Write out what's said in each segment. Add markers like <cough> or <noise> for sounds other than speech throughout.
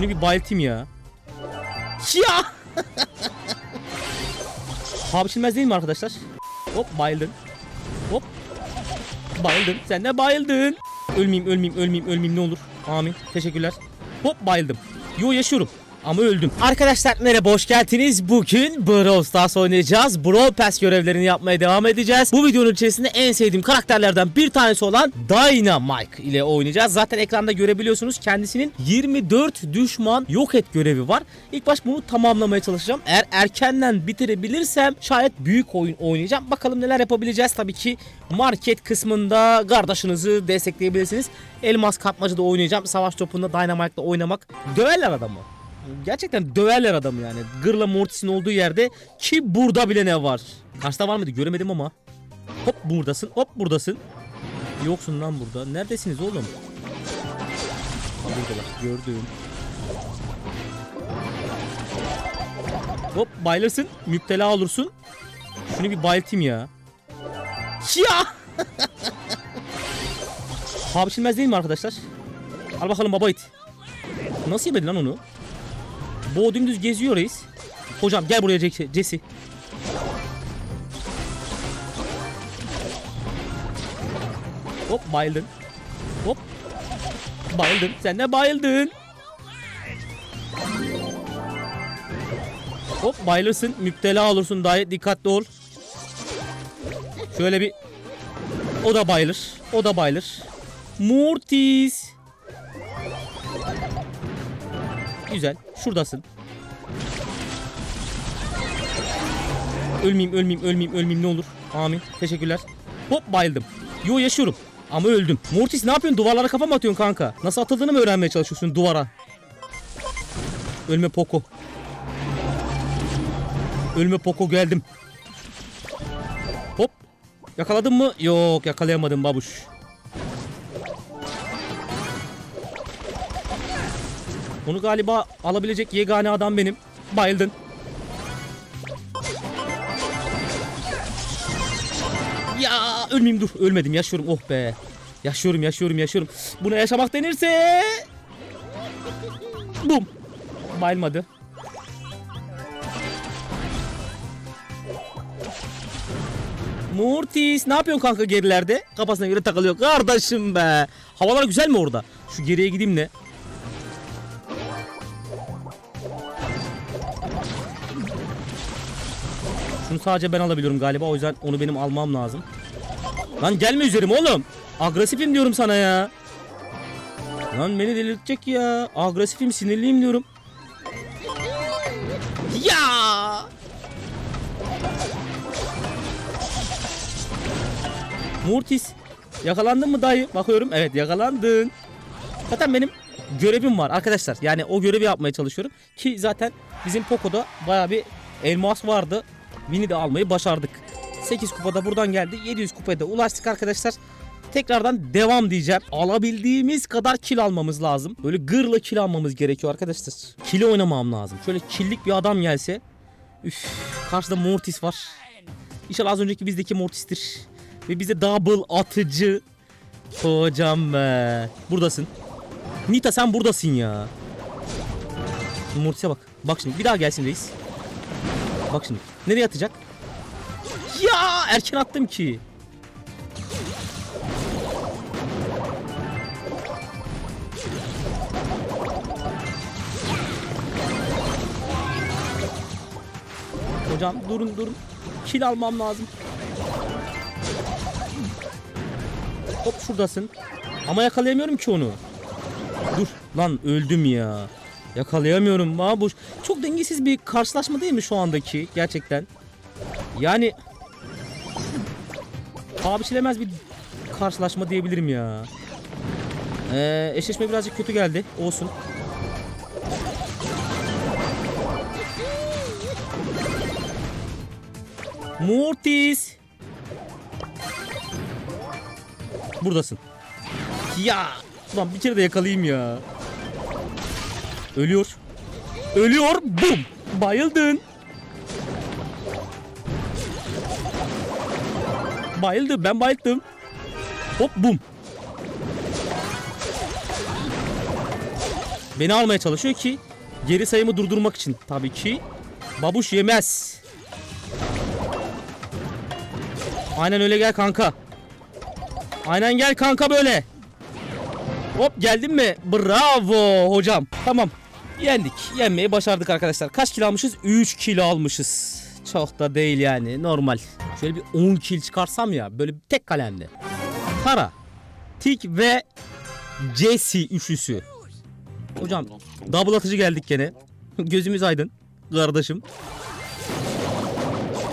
Şunu bir bayıltayım ya. Ya! Paha biçilmez değil mi arkadaşlar? Hop bayıldın. Hop. Bayıldın. Sen de bayıldın. Ölmeyeyim, ölmeyeyim, ölmeyeyim, ölmeyeyim ne olur. Amin. Teşekkürler. Hop bayıldım. Yo yaşıyorum. Ama öldüm. Arkadaşlar merhaba hoş geldiniz. Bugün Brawl Stars oynayacağız. Brawl Pass görevlerini yapmaya devam edeceğiz. Bu videonun içerisinde en sevdiğim karakterlerden bir tanesi olan Dynamite ile oynayacağız. Zaten ekranda görebiliyorsunuz kendisinin 24 düşman yok et görevi var. İlk baş bunu tamamlamaya çalışacağım. Eğer erkenden bitirebilirsem şayet büyük oyun oynayacağım. Bakalım neler yapabileceğiz. Tabii ki market kısmında kardeşinizi destekleyebilirsiniz. Elmas kapmacada oynayacağım. Savaş topunda Dynamite'la oynamak. Döverler adamı. Gerçekten döverler adamı yani. Gırla Mortis'in olduğu yerde ki burada bile ne var. Karşıda var mıydı göremedim ama. Hop buradasın hop buradasın. Yoksun lan burada. Neredesiniz oğlum? Buradalar gördüm. Hop bayılırsın müptela olursun. Şunu bir bayıltayım ya. Ya! <laughs> Paha biçilmez değil mi arkadaşlar? Al bakalım baba it. Nasıl yemedin lan onu? Bo dümdüz geziyor reis. Hocam gel buraya Jesse. Hop bayıldın. Hop. Bayıldın. Sen de bayıldın. Hop bayılırsın. Müptela olursun. Daha dikkatli ol. Şöyle bir. O da bayılır. O da bayılır. Mortis. Güzel. Şuradasın. Ölmeyeyim, ölmeyeyim, ölmeyeyim, ölmeyeyim ne olur. Amin. Teşekkürler. Hop bayıldım. Yo yaşıyorum. Ama öldüm. Mortis ne yapıyorsun? Duvarlara kafa mı atıyorsun kanka? Nasıl atıldığını mı öğrenmeye çalışıyorsun duvara? Ölme Poco. Ölme Poco geldim. Hop. Yakaladın mı? Yok yakalayamadım babuş. Onu galiba alabilecek yegane adam benim. Bayıldın. Ya ölmeyeyim dur. Ölmedim yaşıyorum. Oh be. Yaşıyorum yaşıyorum yaşıyorum. Buna yaşamak denirse. Bum. Bayılmadı. Mortis ne yapıyorsun kanka gerilerde? Kafasına göre takılıyor. Kardeşim be. Havalar güzel mi orada? Şu geriye gideyim de. Şunu sadece ben alabiliyorum galiba. O yüzden onu benim almam lazım. Lan gelme üzerime oğlum. Agresifim diyorum sana ya. Lan beni delirtecek ya. Agresifim sinirliyim diyorum. Ya! Mortis. Yakalandın mı dayı? Bakıyorum. Evet yakalandın. Zaten benim görevim var arkadaşlar. Yani o görevi yapmaya çalışıyorum. Ki zaten bizim Poco'da baya bir elmas vardı. Win'i de almayı başardık. 8 kupada buradan geldi. 700 kupaya da ulaştık arkadaşlar. Tekrardan devam diyeceğim. Alabildiğimiz kadar kill almamız lazım. Böyle gırla kill almamız gerekiyor arkadaşlar. Kill oynamam lazım. Şöyle killik bir adam gelse. Üf, karşıda Mortis var. İnşallah az önceki bizdeki Mortis'tir. Ve bize double atıcı. Hocam be. Buradasın. Nita sen buradasın ya. Mortis'e bak. Bak şimdi bir daha gelsin reis. Bak şimdi. Nereye atacak? Ya erken attım ki. Hocam durun durun. Kill almam lazım. Hop şuradasın. Ama yakalayamıyorum ki onu. Dur lan öldüm ya. Yakalayamıyorum Mabuş. Çok dengesiz bir karşılaşma değil mi şu andaki gerçekten? Yani paha biçilemez bir karşılaşma diyebilirim ya. Ee, eşleşme birazcık kötü geldi. Olsun. Mortis. Buradasın. Ya. Ulan bir kere de yakalayayım ya. Ölüyor. Ölüyor. Bum. Bayıldın. Bayıldı. Ben bayıldım. Hop bum. Beni almaya çalışıyor ki geri sayımı durdurmak için tabii ki. Babuş yemez. Aynen öyle gel kanka. Aynen gel kanka böyle. Hop geldin mi? Bravo hocam. Tamam. Yendik. Yenmeyi başardık arkadaşlar. Kaç kilo almışız? 3 kilo almışız. Çok da değil yani. Normal. Şöyle bir 10 kil çıkarsam ya. Böyle bir tek kalemde. Tara. Tik ve Jesse üçlüsü. Hocam double atıcı geldik gene. <laughs> Gözümüz aydın. Kardeşim.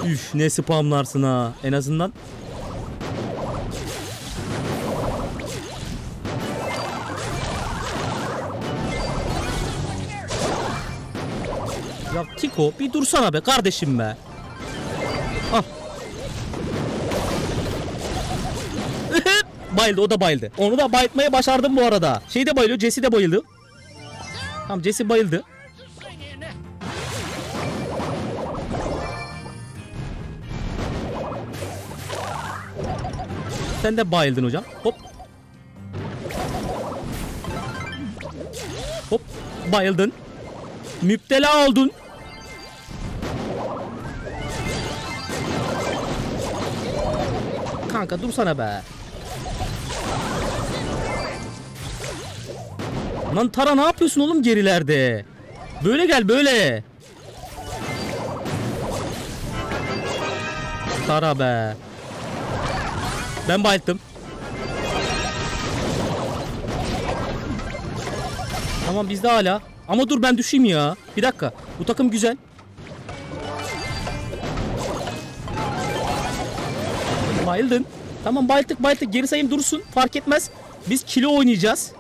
Üf ne spamlarsın ha. En azından Ya Tiko bir dursana be kardeşim be. Ah. <laughs> bayıldı o da bayıldı. Onu da bayıltmayı başardım bu arada. Şey de bayılıyor Jesse de bayıldı. Tamam Jesse bayıldı. Sen de bayıldın hocam. Hop. Hop. Bayıldın. Müptela oldun. Kanka dursana be. Lan Tara ne yapıyorsun oğlum gerilerde? Böyle gel böyle. Tara be. Ben bayılttım. Tamam bizde hala. Ama dur ben düşeyim ya. Bir dakika. Bu takım güzel. Bayıldın. Tamam bayıldık bayıldık. Geri sayım dursun. Fark etmez. Biz kilo oynayacağız.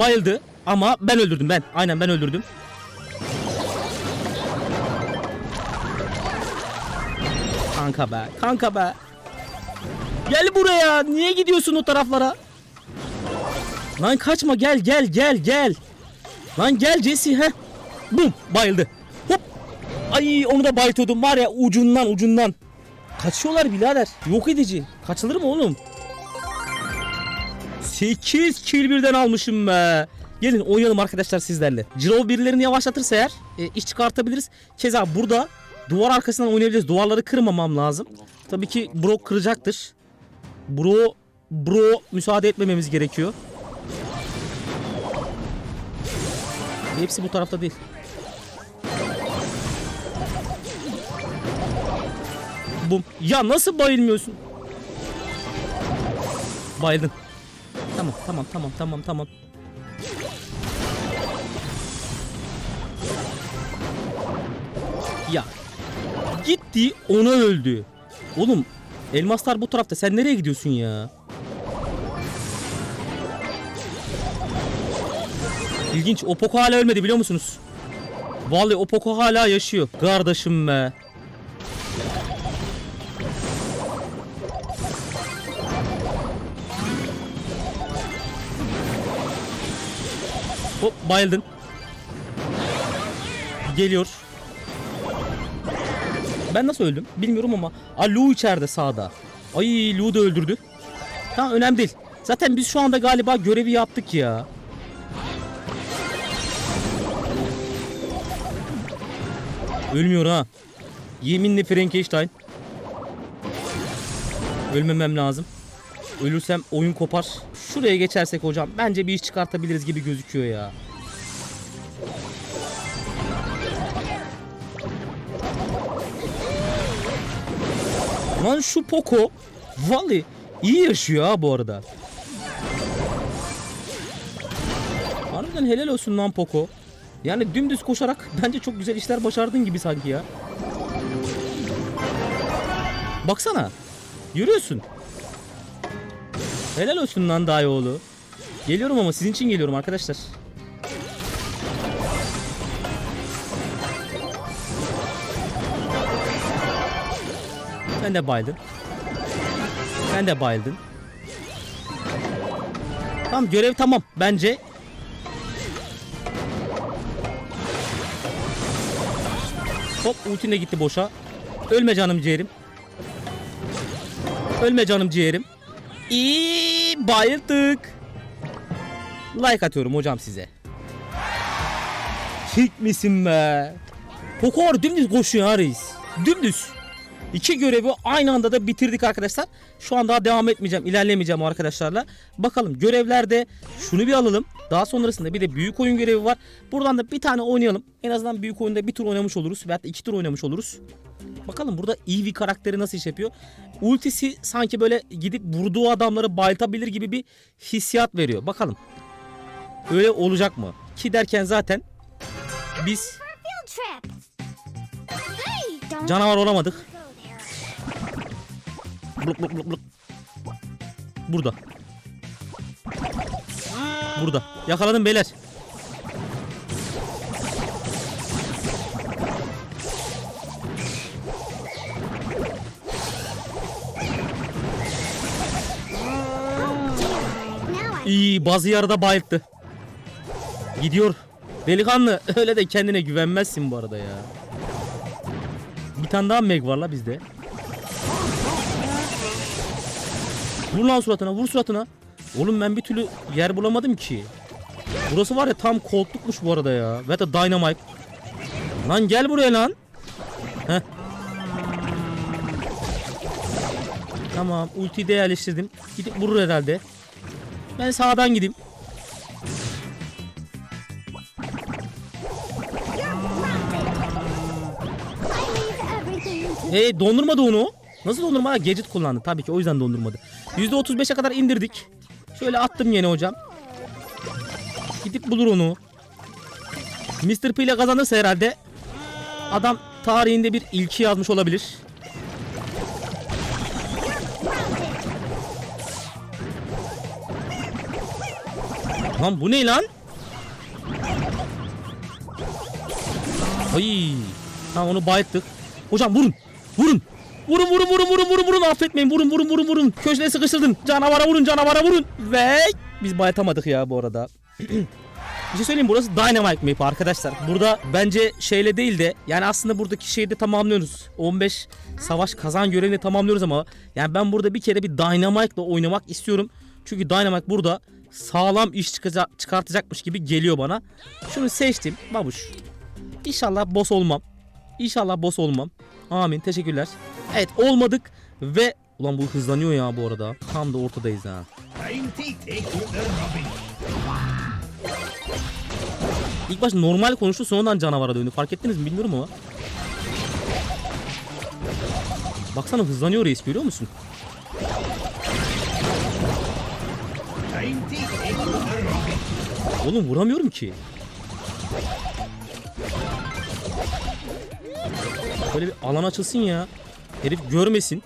Bayıldı. Ama ben öldürdüm ben. Aynen ben öldürdüm. Kanka be. Kanka be. Gel buraya. Niye gidiyorsun o taraflara? Lan kaçma gel gel gel gel. Lan gel Jesse he. Bum bayıldı. Ay onu da baytıyordum var ya ucundan ucundan. Kaçıyorlar birader. Yok edici. Kaçılır mı oğlum? 8 kill birden almışım be. Gelin oynayalım arkadaşlar sizlerle. Ciro birilerini yavaşlatırsa eğer e, iş çıkartabiliriz. Keza burada duvar arkasından oynayabiliriz. Duvarları kırmamam lazım. Tabii ki Bro kıracaktır. Bro Bro müsaade etmememiz gerekiyor. Hepsi bu tarafta değil. Bum. Ya nasıl bayılmıyorsun? Bayıldın. Tamam tamam tamam tamam tamam. Ya. Gitti ona öldü. Oğlum elmaslar bu tarafta sen nereye gidiyorsun ya? İlginç. O Poco hala ölmedi biliyor musunuz? Vallahi o Poco hala yaşıyor. Kardeşim be. Hop bayıldın. Geliyor. Ben nasıl öldüm bilmiyorum ama. Aa Lu içeride sağda. Ay Lu da öldürdü. Tamam önemli değil. Zaten biz şu anda galiba görevi yaptık ya. Ölmüyor ha. Yeminle Frankenstein. Ölmemem lazım. Ölürsem oyun kopar. Şuraya geçersek hocam bence bir iş çıkartabiliriz gibi gözüküyor ya. Lan şu Poco vallahi iyi yaşıyor ha bu arada. Harbiden helal olsun lan Poco. Yani dümdüz koşarak <laughs> bence çok güzel işler başardın gibi sanki ya. Baksana. Yürüyorsun. Helal olsun lan dayıoğlu. Geliyorum ama sizin için geliyorum arkadaşlar. Sen de bayıldın. Sen de bayıldın. Tamam görev tamam bence. Hop ultin de gitti boşa. Ölme canım ciğerim. Ölme canım ciğerim. İyi bayıldık. Like atıyorum hocam size. Kick misin be? Poker dümdüz koşuyor ha reis. Dümdüz. İki görevi aynı anda da bitirdik arkadaşlar. Şu an daha devam etmeyeceğim, ilerlemeyeceğim arkadaşlarla. Bakalım görevlerde şunu bir alalım. Daha sonrasında bir de büyük oyun görevi var. Buradan da bir tane oynayalım. En azından büyük oyunda bir tur oynamış oluruz. Veyahut da iki tur oynamış oluruz. Bakalım burada Eevee karakteri nasıl iş yapıyor. Ultisi sanki böyle gidip vurduğu adamları bayıltabilir gibi bir hissiyat veriyor. Bakalım. Öyle olacak mı? Ki derken zaten biz canavar olamadık. bluk bluk bluk. Burada. Burada. Yakaladım beyler. İyi bazı yarıda bayılttı. Gidiyor. Delikanlı <laughs> öyle de kendine güvenmezsin bu arada ya. Bir tane daha meg var la bizde. Vur lan suratına vur suratına. Oğlum ben bir türlü yer bulamadım ki. Burası var ya tam koltukmuş bu arada ya. Ve de dynamite. Lan gel buraya lan. Heh. Tamam ultiyi de yerleştirdim. Gidip vurur herhalde. Ben sağdan gideyim. Hey dondurmadı onu. Nasıl dondurma? Ha, Gadget kullandı. Tabii ki o yüzden dondurmadı. %35'e kadar indirdik. Şöyle attım yine hocam. Gidip bulur onu. Mr. P ile kazanırsa herhalde adam tarihinde bir ilki yazmış olabilir. Lan bu ne lan? Ay. Tamam onu bayıttık. Hocam vurun. Vurun. Vurun vurun vurun vurun vurun vurun affetmeyin vurun vurun vurun vurun köşeye sıkıştırdın canavara vurun canavara vurun ve biz bayatamadık ya bu arada <clears throat> bir şey söyleyeyim burası Dynamite Map arkadaşlar burada bence şeyle değil de yani aslında buradaki şeyi de tamamlıyoruz 15 savaş kazan görevini tamamlıyoruz ama yani ben burada bir kere bir Dynamite ile oynamak istiyorum çünkü Dynamite burada sağlam iş çıkaca- çıkartacakmış gibi geliyor bana şunu seçtim babuş İnşallah boss olmam. İnşallah boss olmam. Amin. Teşekkürler. Evet olmadık ve ulan bu hızlanıyor ya bu arada. Tam da ortadayız ha. İlk başta normal konuştu sonradan canavara döndü. Fark ettiniz mi bilmiyorum ama. Baksana hızlanıyor reis görüyor musun? Oğlum vuramıyorum ki. Böyle bir alan açılsın ya. Herif görmesin.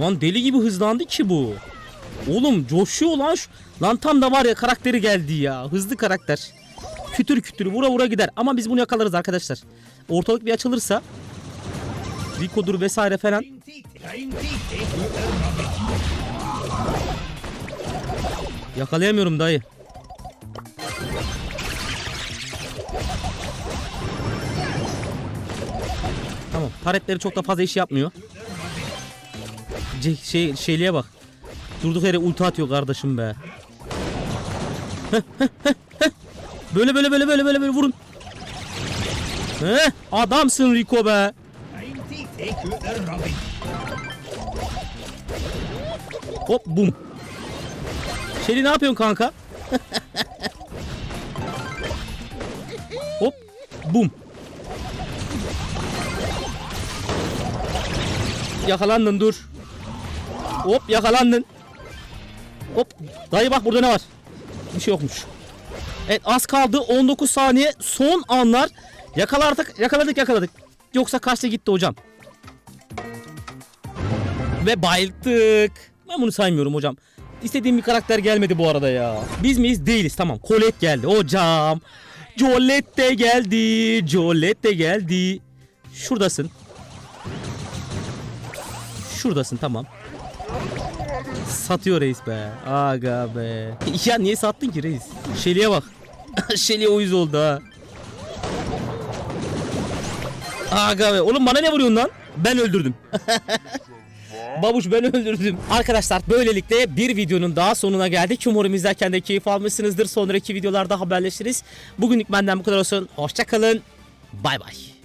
Lan deli gibi hızlandı ki bu. Oğlum coşuyor lan şu. Lan tam da var ya karakteri geldi ya. Hızlı karakter. Kütür kütür vura vura gider. Ama biz bunu yakalarız arkadaşlar. Ortalık bir açılırsa. Rico'dur vesaire falan. Yakalayamıyorum dayı. Tamam. Taretleri çok da fazla iş yapmıyor. Ce- şey şeyliğe bak. Durduk yere ulti atıyor kardeşim be. Böyle böyle böyle böyle böyle böyle vurun. Heh, adamsın Rico be. Hop bum. Şeli ne yapıyorsun kanka? Hop bum. Yakalandın dur. Hop yakalandın. Hop dayı bak burada ne var? Bir şey yokmuş. Evet az kaldı 19 saniye son anlar. Yakalardık yakaladık yakaladık. Yoksa kaçta gitti hocam? Ve bayıldık. Ben bunu saymıyorum hocam. İstediğim bir karakter gelmedi bu arada ya. Biz miyiz? Değiliz. Tamam. Colette geldi hocam. Jolette de geldi. Jolette de geldi. Şuradasın. Şuradasın tamam. Satıyor reis be. Aga be. Ya niye sattın ki reis? Şeli'ye bak. <laughs> Şeli'ye uyuz oldu ha. Aga be. Oğlum bana ne vuruyorsun lan? Ben öldürdüm. <laughs> Babuş ben öldürdüm. Arkadaşlar böylelikle bir videonun daha sonuna geldik. Umarım izlerken de keyif almışsınızdır. Sonraki videolarda haberleşiriz. Bugünlük benden bu kadar olsun. Hoşçakalın. Bay bay.